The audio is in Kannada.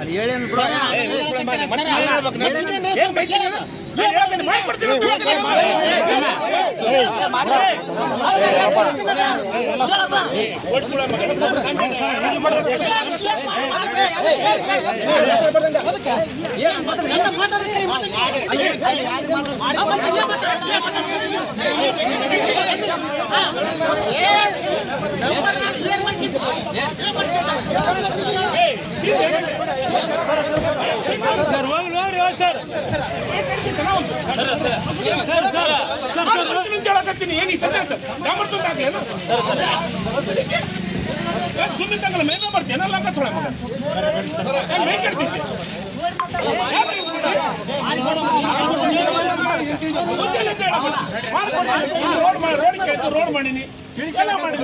ಅದು ಹೇಳೇನು ಬಿಡು. ಸುಮ್ಮನೆ ತಗೊಳ್ಳ ಮೇಗ ಮಾಡ್ತೇನೆ ಲಂಗ ತೊಳೆ ಮಗ ಇಡ್ತೀನಿ ರೋಡ್ ಮಾಡಿ ರೋಡ್ ಮಾಡೀನಿ ಎಲ್ಲ ಮಾಡೀನಿ